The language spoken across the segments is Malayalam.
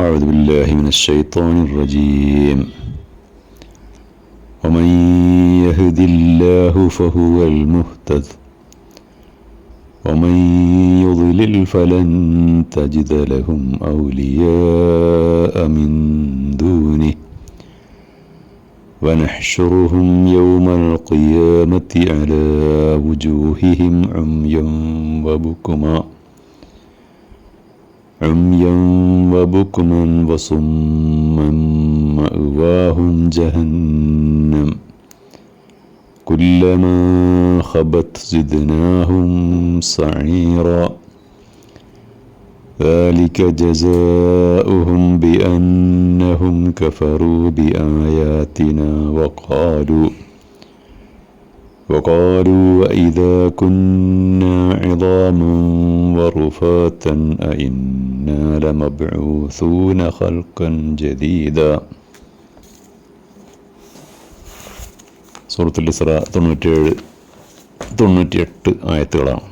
أعوذ بالله من الشيطان الرجيم. ومن يهد الله فهو المهتد. ومن يضلل فلن تجد لهم أولياء من دونه. ونحشرهم يوم القيامة على وجوههم عميا وبكما. عميا وبكما وصما مأواهم جهنم. كلما خبت زدناهم سعيرا ذلك جزاؤهم بأنهم كفروا بآياتنا وقالوا وقالوا وإذا كنا عظاما ورفاتا أئنا لمبعوثون خلقا جديدا സൂറത്തുൽ ഇസ്ര തൊണ്ണൂറ്റിയേഴ് തൊണ്ണൂറ്റിയെട്ട് ആയത്തുകളാണ്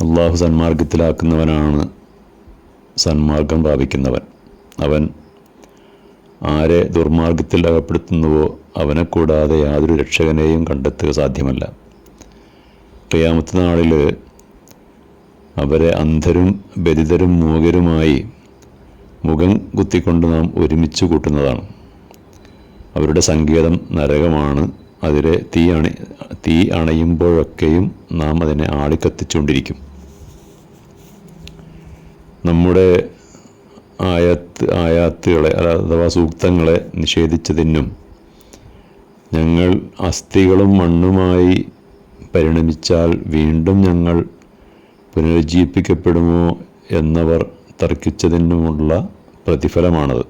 അള്ളാഹു സന്മാർഗത്തിലാക്കുന്നവനാണ് സന്മാർഗം പ്രാപിക്കുന്നവൻ അവൻ ആരെ ദുർമാർഗത്തിൽ അകപ്പെടുത്തുന്നുവോ അവനെ കൂടാതെ യാതൊരു രക്ഷകനെയും കണ്ടെത്തുക സാധ്യമല്ല ക്രിയാമത്ത് നാളിൽ അവരെ അന്ധരും ബരിതരും മൂകരുമായി മുഖം കുത്തിക്കൊണ്ട് നാം ഒരുമിച്ച് കൂട്ടുന്നതാണ്. അവരുടെ സങ്കേതം നരകമാണ്. അതിലെ തീ അണി തീ അണയുമ്പോഴൊക്കെയും നാം അതിനെ ആളിക്കത്തിച്ചുകൊണ്ടിരിക്കും. നമ്മുടെ ആയത്ത് ആയാത്തുകളെ അഥവാ സൂക്തങ്ങളെ നിഷേധിച്ചതിനും ഞങ്ങൾ അസ്ഥികളും മണ്ണുമായി പരിണമിച്ചാൽ വീണ്ടും ഞങ്ങൾ പുനരുജ്ജീവിപ്പിക്കപ്പെടുമോ എന്നവർ തർക്കിച്ചതിനുമുള്ള പ്രതിഫലമാണത്.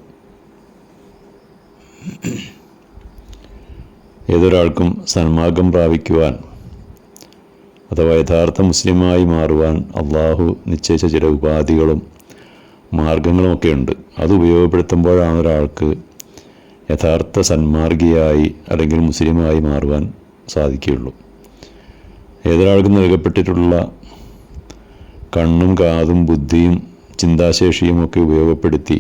ഏതൊരാൾക്കും സന്മാർഗം പ്രാപിക്കുവാൻ അഥവാ യഥാർത്ഥ മുസ്ലിമായി മാറുവാൻ അള്ളാഹു നിശ്ചയിച്ച ചില ഉപാധികളും മാർഗങ്ങളുമൊക്കെ ഉണ്ട് അത് ഉപയോഗപ്പെടുത്തുമ്പോഴാണ് ഒരാൾക്ക് യഥാർത്ഥ സന്മാർഗിയായി അല്ലെങ്കിൽ മുസ്ലിമായി മാറുവാൻ സാധിക്കുകയുള്ളൂ. ഏതൊരാൾക്കും നൽകപ്പെട്ടിട്ടുള്ള കണ്ണും കാതും ബുദ്ധിയും ചിന്താശേഷിയും ഒക്കെ ഉപയോഗപ്പെടുത്തി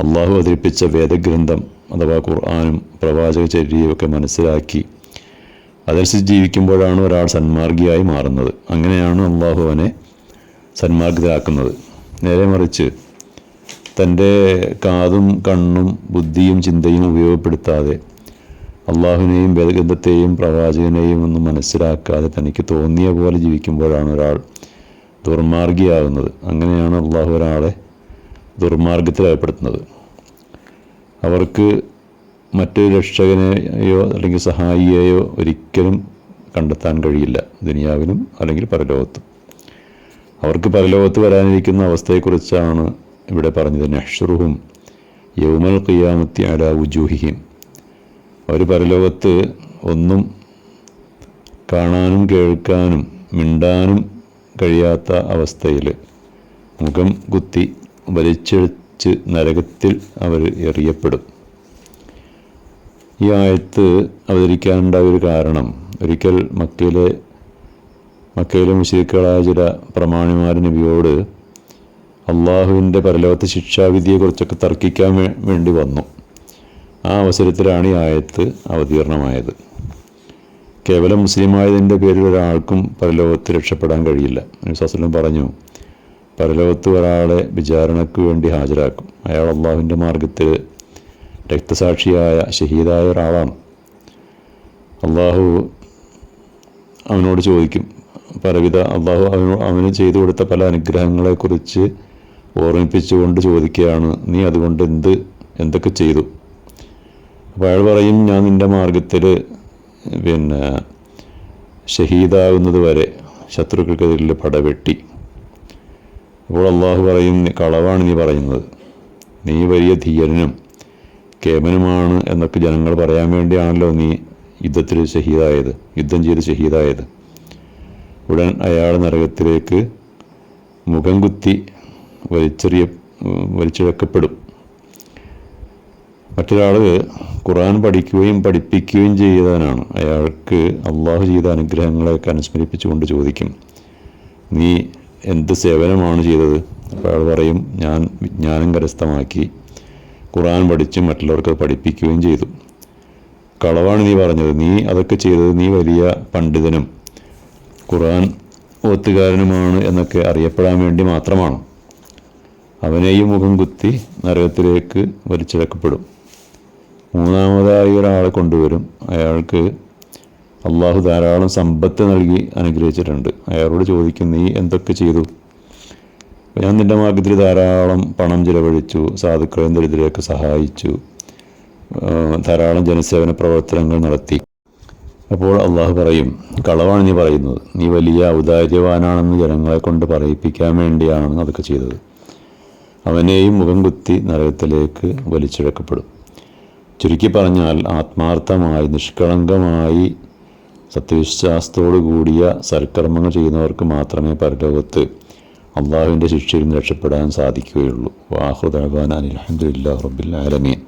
അള്ളാഹു അവതരിപ്പിച്ച വേദഗ്രന്ഥം അഥവാ ഖുർആാനും പ്രവാചക ചര്യയുമൊക്കെ മനസ്സിലാക്കി അതനുസരിച്ച് ജീവിക്കുമ്പോഴാണ് ഒരാൾ സന്മാർഗിയായി മാറുന്നത്. അങ്ങനെയാണ് അള്ളാഹു അവനെ സന്മാർഗിതരാക്കുന്നത്. നേരെ മറിച്ച് തന്റെ കാതും കണ്ണും ബുദ്ധിയും ചിന്തയും ഉപയോഗപ്പെടുത്താതെ അള്ളാഹുവിനെയും വേദഗ്രന്ഥത്തെയും പ്രവാചകനെയും ഒന്നും മനസ്സിലാക്കാതെ തനിക്ക് തോന്നിയ പോലെ ജീവിക്കുമ്പോഴാണ് ഒരാൾ ദുർമാർഗിയാകുന്നത്. അങ്ങനെയാണ് അള്ളാഹു ഒരാളെ ദുർമാർഗത്തിൽ ഏർപ്പെടുത്തുന്നത് അവർക്ക് മറ്റൊരു രക്ഷകനെയോ അല്ലെങ്കിൽ സഹായിയെയോ ഒരിക്കലും കണ്ടെത്താൻ കഴിയില്ല. ദുനിയാവിലും അല്ലെങ്കിൽ പരലോകത്തും. അവർക്ക് പരലോകത്ത് വരാനിരിക്കുന്ന അവസ്ഥയെക്കുറിച്ചാണ് ഇവിടെ പറഞ്ഞത്. നെഹ്ഷറുഹും യൗമൽ ഖിയാമത്തി അല ഉജൂഹിഹിം അവർ പരലോകത്ത് ഒന്നും കാണാനും കേൾക്കാനും മിണ്ടാനും കഴിയാത്ത അവസ്ഥയിൽ മുഖം കുത്തി വലിച്ചെഴിച്ച് നരകത്തിൽ അവർ എറിയപ്പെടും. ഈ ആയത്ത് അവതരിക്കാനുണ്ടായ ഒരു കാരണം ഒരിക്കൽ മക്കയിലെ മക്കയിലെ മുസ്ലിക്കുകളായ ചില പ്രമാണിമാർ നബിയോട് അള്ളാഹുവിന്റെ പരലോകത്തെ ശിക്ഷാവിധിയെക്കുറിച്ചൊക്കെ തർക്കിക്കാൻ വേണ്ടി വന്നു. ആ അവസരത്തിലാണ് ഈ ആയത്ത് അവതീർണമായത്. കേവലം മുസ്ലിമായതിന്റെ പേരിൽ ഒരാൾക്കും പരലോകത്ത് രക്ഷപ്പെടാൻ കഴിയില്ല. അനുസാസനം പറഞ്ഞു പരലോകത്ത് ഒരാളെ വിചാരണയ്ക്ക് വേണ്ടി ഹാജരാക്കും. അയാൾ അള്ളാഹുവിന്റെ മാർഗത്തിൽ രക്തസാക്ഷിയായ ഷഹീദായ ഒരാളാണ്. അള്ളാഹു അവനോട് ചോദിക്കും പലവിധ അള്ളാഹു അവന് അവന് ചെയ്തു കൊടുത്ത പല അനുഗ്രഹങ്ങളെക്കുറിച്ച് ഓർമ്മിപ്പിച്ചുകൊണ്ട് ചോദിക്കുകയാണ് നീ അതുകൊണ്ട് എന്ത് എന്തൊക്കെ ചെയ്തു? അപ്പോൾ അയാൾ പറയും ഞാൻ നിന്റെ മാർഗത്തിൽ പിന്നെ ഷഹീദാകുന്നത് വരെ ശത്രുക്കൾക്കെതിരിൽ പടവെട്ടി. അപ്പോൾ അള്ളാഹു പറയും കളവാണ് നീ പറയുന്നത്. നീ വലിയ ധീരനും കേമനുമാണ് എന്നൊക്കെ ജനങ്ങൾ പറയാൻ വേണ്ടിയാണല്ലോ നീ യുദ്ധത്തിൽ ഷഹീദായത് യുദ്ധം ചെയ്ത് ഷഹീദായത്. ഉടൻ അയാൾ നരകത്തിലേക്ക് മുഖം കുത്തി വലിച്ചെറിയ വലിച്ചിഴക്കപ്പെടും. മറ്റൊരാൾ ഖുറാൻ പഠിക്കുകയും പഠിപ്പിക്കുകയും ചെയ്തവനാണ്. അയാൾക്ക് അള്ളാഹു ചെയ്ത അനുഗ്രഹങ്ങളെയൊക്കെ അനുസ്മരിപ്പിച്ചുകൊണ്ട് ചോദിക്കും നീ എന്ത് സേവനമാണ് ചെയ്തത്? അപ്പോൾ അയാൾ പറയും ഞാൻ വിജ്ഞാനം കരസ്ഥമാക്കി ഖുർആൻ പഠിച്ച് മറ്റുള്ളവർക്ക് പഠിപ്പിക്കുകയും ചെയ്തു. കളവാണ് നീ പറഞ്ഞത്. നീ അതൊക്കെ ചെയ്തത് നീ വലിയ പണ്ഡിതനും ഖുർആൻ ഓത്തുകാരനുമാണ് എന്നൊക്കെ അറിയപ്പെടാൻ വേണ്ടി മാത്രമാണ്. അവനെയും മുഖം കുത്തി നരകത്തിലേക്ക് വലിച്ചിഴക്കപ്പെടും. മൂന്നാമതായി ഒരാളെ കൊണ്ടുവരും. അയാൾക്ക് അള്ളാഹു ധാരാളം സമ്പത്ത് നൽകി അനുഗ്രഹിച്ചിട്ടുണ്ട്. അയാളോട് ചോദിക്കും നീ എന്തൊക്കെ ചെയ്തു? ഞാൻ നിന്റെ മാർഗത്തിൽ ധാരാളം പണം ചിലവഴിച്ചു സാധുക്കളെയും ദരിദ്രരെയൊക്കെ സഹായിച്ചു ധാരാളം ജനസേവന പ്രവർത്തനങ്ങൾ നടത്തി. അപ്പോൾ അള്ളാഹു പറയും കളവാണ് നീ പറയുന്നത്. നീ വലിയ ഔദാര്യവാനാണെന്ന് ജനങ്ങളെ കൊണ്ട് പറയിപ്പിക്കാൻ വേണ്ടിയാണ് അതൊക്കെ ചെയ്തത്. അവനെയും മുഖം കുത്തി നരകത്തിലേക്ക് വലിച്ചിഴക്കപ്പെടും. ചുരുക്കി പറഞ്ഞാൽ ആത്മാർത്ഥമായി നിഷ്കളങ്കമായി സത്യവിശ്വാസത്തോടു കൂടിയ സൽക്കർമ്മങ്ങൾ ചെയ്യുന്നവർക്ക് മാത്രമേ പരലോകത്ത് അള്ളാഹുവിന്റെ ശിക്ഷയിൽ നിന്ന് രക്ഷപ്പെടാൻ സാധിക്കുകയുള്ളൂ. വാഹുദാൻ അലഹമുല്ലാ റബ്ബിൽ ആലമീൻ.